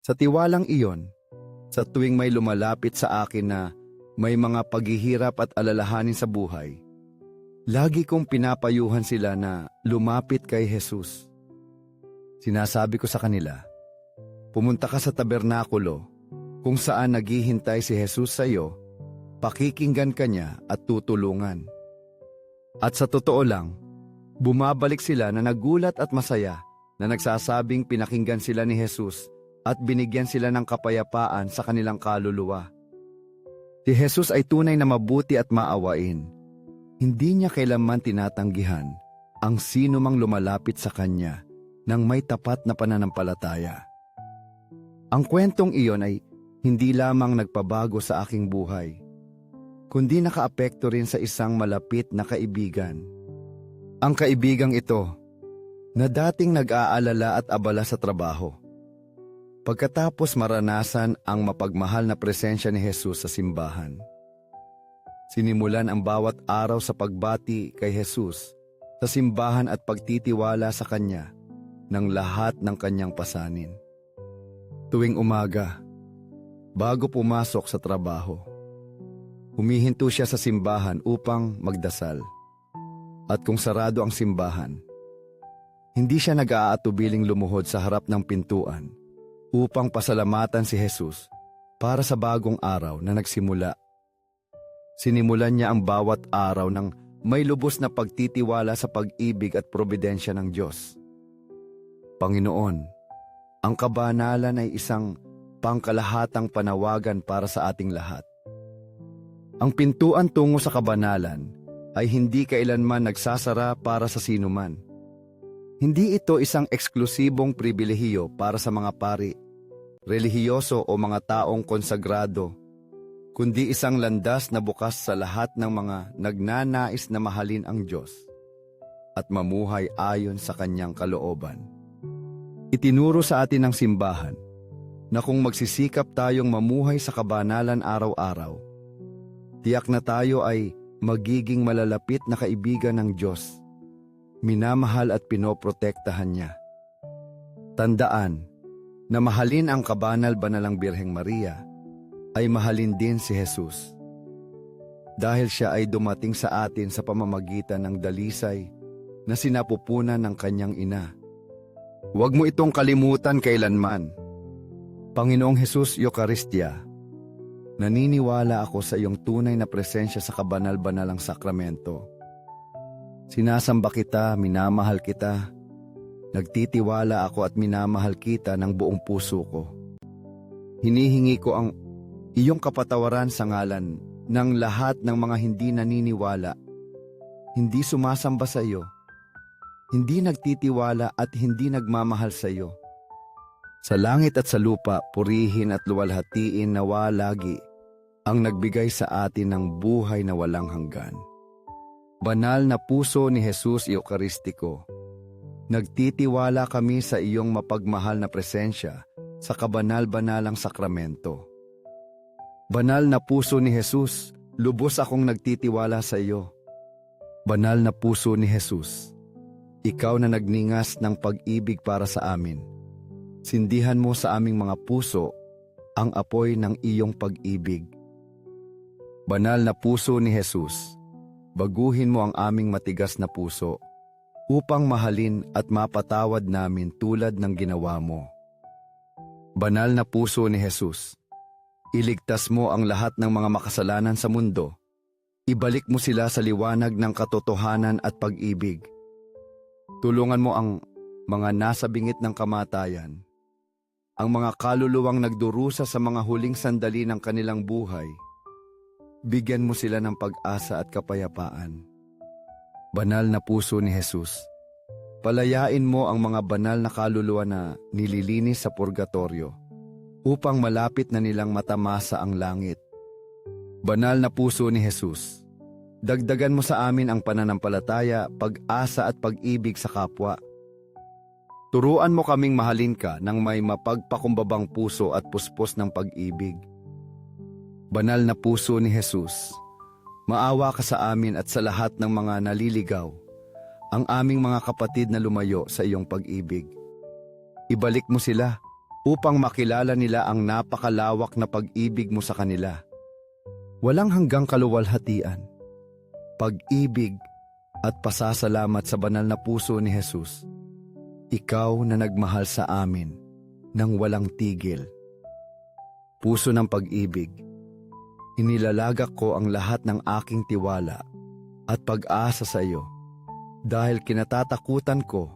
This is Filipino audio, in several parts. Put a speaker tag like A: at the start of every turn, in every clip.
A: Sa tiwalang iyon, sa tuwing may lumalapit sa akin na may mga paghihirap at alalahanin sa buhay, lagi kong pinapayuhan sila na lumapit kay Jesus. Sinasabi ko sa kanila, pumunta ka sa tabernakulo kung saan naghihintay si Jesus sa iyo, pakikinggan ka niya at tutulungan. At sa totoo lang, bumabalik sila na nagulat at masaya na nagsasabing pinakinggan sila ni Jesus at binigyan sila ng kapayapaan sa kanilang kaluluwa. Si Jesus ay tunay na mabuti at maawain. Hindi niya kailanman tinatanggihan ang sino mang lumalapit sa Kanya ng may tapat na pananampalataya. Ang kwentong iyon ay hindi lamang nagpabago sa aking buhay, kundi nakaapekto rin sa isang malapit na kaibigan. Ang kaibigang ito, na dating nag-aalala at abala sa trabaho. Pagkatapos maranasan ang mapagmahal na presensya ni Jesus sa simbahan. Sinimulan ang bawat araw sa pagbati kay Jesus sa simbahan at pagtitiwala sa Kanya ng lahat ng Kanyang pasanin. Tuwing umaga, bago pumasok sa trabaho, humihinto siya sa simbahan upang magdasal. At kung sarado ang simbahan, hindi siya nag-aatubiling lumuhod sa harap ng pintuan upang pasalamatan si Jesus para sa bagong araw na nagsimula. Sinimulan niya ang bawat araw ng may lubos na pagtitiwala sa pag-ibig at probidensya ng Diyos. Panginoon, ang kabanalan ay isang pangkalahatang panawagan para sa ating lahat. Ang pintuan tungo sa kabanalan ay hindi kailanman nagsasara para sa sinuman. Hindi ito isang eksklusibong pribilehiyo para sa mga pari, relihiyoso o mga taong konsagrado, kundi isang landas na bukas sa lahat ng mga nagnanais na mahalin ang Diyos at mamuhay ayon sa kanyang kalooban. Itinuro sa atin ng simbahan na kung magsisikap tayong mamuhay sa kabanalan araw-araw, tiyak na tayo ay magiging malalapit na kaibigan ng Diyos minamahal at pinoprotektahan niya. Tandaan na mahalin ang kabanal-banalang Birheng Maria ay mahalin din si Jesus. Dahil siya ay dumating sa atin sa pamamagitan ng dalisay na sinapupunan ng kanyang ina. Huwag mo itong kalimutan kailanman. Panginoong Jesus Eucharistia, naniniwala ako sa iyong tunay na presensya sa kabanal-banalang sakramento. Sinasamba kita, minamahal kita. Nagtitiwala ako at minamahal kita ng buong puso ko. Hinihingi ko ang iyong kapatawaran sa ngalan ng lahat ng mga hindi naniniwala, hindi sumasamba sa iyo, hindi nagtitiwala at hindi nagmamahal sa iyo. Sa langit at sa lupa, purihin at luwalhatiin nawa lagi ang nagbigay sa atin ng buhay na walang hanggan. Banal na puso ni Jesus Eukaristiko, nagtitiwala kami sa iyong mapagmahal na presensya sa kabanal-banalang sakramento. Banal na puso ni Jesus, lubos akong nagtitiwala sa iyo. Banal na puso ni Jesus, ikaw na nagningas ng pag-ibig para sa amin. Sindihan mo sa aming mga puso ang apoy ng iyong pag-ibig. Banal na puso ni Jesus, baguhin mo ang aming matigas na puso upang mahalin at mapatawad namin tulad ng ginawa mo. Banal na puso ni Jesus, iligtas mo ang lahat ng mga makasalanan sa mundo. Ibalik mo sila sa liwanag ng katotohanan at pag-ibig. Tulungan mo ang mga nasa bingit ng kamatayan, ang mga kaluluwang nagdurusa sa mga huling sandali ng kanilang buhay – Bigyan mo sila ng pag-asa at kapayapaan. Banal na puso ni Jesus, palayain mo ang mga banal na kaluluwa na nililinis sa purgatorio upang malapit na nilang matamasa ang langit. Banal na puso ni Jesus, dagdagan mo sa amin ang pananampalataya, pag-asa at pag-ibig sa kapwa. Turuan mo kaming mahalin ka ng may mapagpakumbabang puso at puspos ng pag-ibig. Banal na puso ni Jesus, maawa ka sa amin at sa lahat ng mga naliligaw, ang aming mga kapatid na lumayo sa iyong pag-ibig. Ibalik mo sila upang makilala nila ang napakalawak na pag-ibig mo sa kanila. Walang hanggang kaluwalhatian, pag-ibig at pasasalamat sa banal na puso ni Jesus. Ikaw na nagmahal sa amin ng walang tigil. Puso ng pag-ibig, inilalagak ko ang lahat ng aking tiwala at pag-asa sa iyo dahil kinatatakutan ko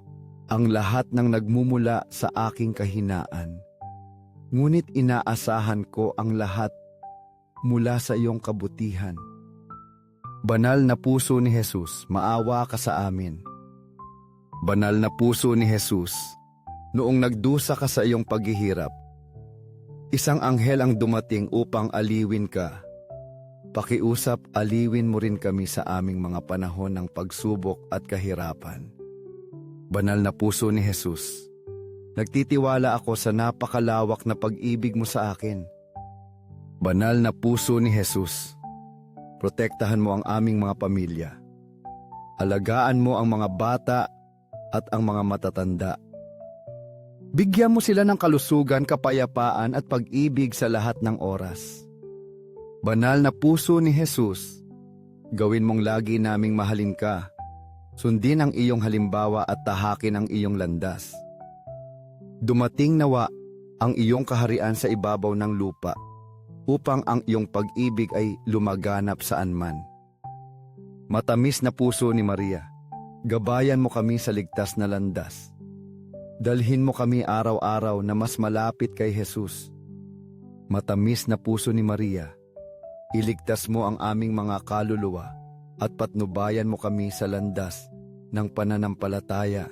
A: ang lahat ng nagmumula sa aking kahinaan. Ngunit inaasahan ko ang lahat mula sa iyong kabutihan. Banal na puso ni Jesus, maawa ka sa amin. Banal na puso ni Jesus, noong nagdusa ka sa iyong paghihirap, isang anghel ang dumating upang aliwin ka. Pakiusap, aliwin mo rin kami sa aming mga panahon ng pagsubok at kahirapan. Banal na puso ni Jesus, nagtitiwala ako sa napakalawak na pag-ibig mo sa akin. Banal na puso ni Jesus, protektahan mo ang aming mga pamilya. Alagaan mo ang mga bata at ang mga matatanda. Bigyan mo sila ng kalusugan, kapayapaan at pag-ibig sa lahat ng oras. Banal na puso ni Jesus, gawin mong lagi naming mahalin ka. Sundin ang iyong halimbawa at tahakin ang iyong landas. Dumating nawa ang iyong kaharian sa ibabaw ng lupa upang ang iyong pag-ibig ay lumaganap saan man. Matamis na puso ni Maria, gabayan mo kami sa ligtas na landas. Dalhin mo kami araw-araw na mas malapit kay Jesus. Matamis na puso ni Maria, iligtas mo ang aming mga kaluluwa at patnubayan mo kami sa landas ng pananampalataya.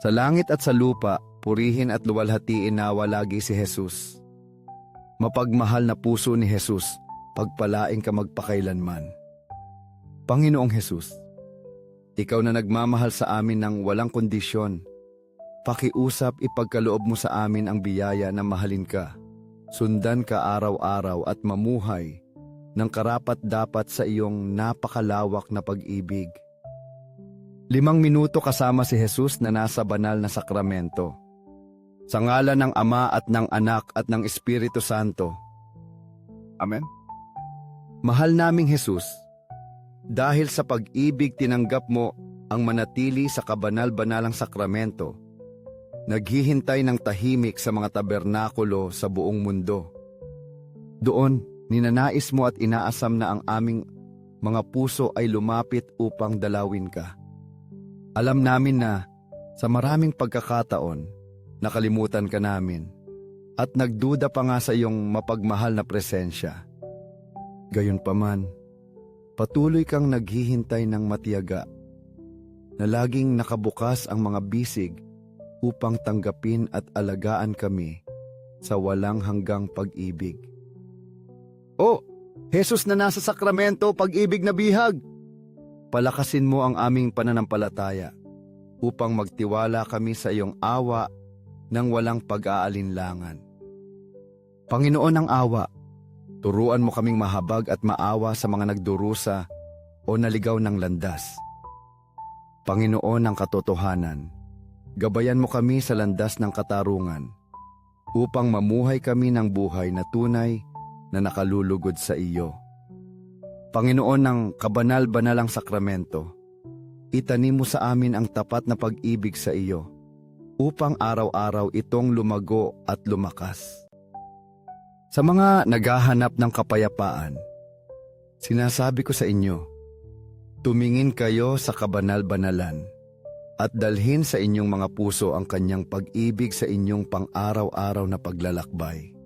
A: Sa langit at sa lupa, purihin at luwalhatiin nawa lagi si Jesus. Mapagmahal na puso ni Jesus, pagpalain ka magpakailanman. Panginoong Jesus, Ikaw na nagmamahal sa amin ng walang kondisyon, pakiusap ipagkaloob mo sa amin ang biyaya na mahalin ka, sundan ka araw-araw at mamuhay ng karapat-dapat sa iyong napakalawak na pag-ibig. Limang minuto kasama si Jesus na nasa banal na sakramento. Sa ngalan ng Ama at ng Anak at ng Espiritu Santo. Amen. Mahal naming Jesus, dahil sa pag-ibig tinanggap mo ang manatili sa kabanal-banalang sakramento, naghihintay ng tahimik sa mga tabernakulo sa buong mundo. Doon, ninanais mo at inaasam na ang aming mga puso ay lumapit upang dalawin ka. Alam namin na sa maraming pagkakataon, nakalimutan ka namin at nagduda pa nga sa iyong mapagmahal na presensya. Gayunpaman, patuloy kang naghihintay ng matiyaga na laging nakabukas ang mga bisig upang tanggapin at alagaan kami sa walang hanggang pag-ibig. Oh, Jesus na nasa sakramento, pag-ibig na bihag! Palakasin mo ang aming pananampalataya upang magtiwala kami sa iyong awa ng walang pag-aalinlangan. Panginoon ng awa, turuan mo kaming mahabag at maawa sa mga nagdurusa o naligaw ng landas. Panginoon ng katotohanan, gabayan mo kami sa landas ng katarungan upang mamuhay kami ng buhay na tunay na nakalulugod sa iyo. Panginoon ng kabanal-banalang sakramento, itanim mo sa amin ang tapat na pag-ibig sa iyo upang araw-araw itong lumago at lumakas. Sa mga naghahanap ng kapayapaan, sinasabi ko sa inyo, tumingin kayo sa kabanal-banalan at dalhin sa inyong mga puso ang kanyang pag-ibig sa inyong pang-araw-araw na paglalakbay.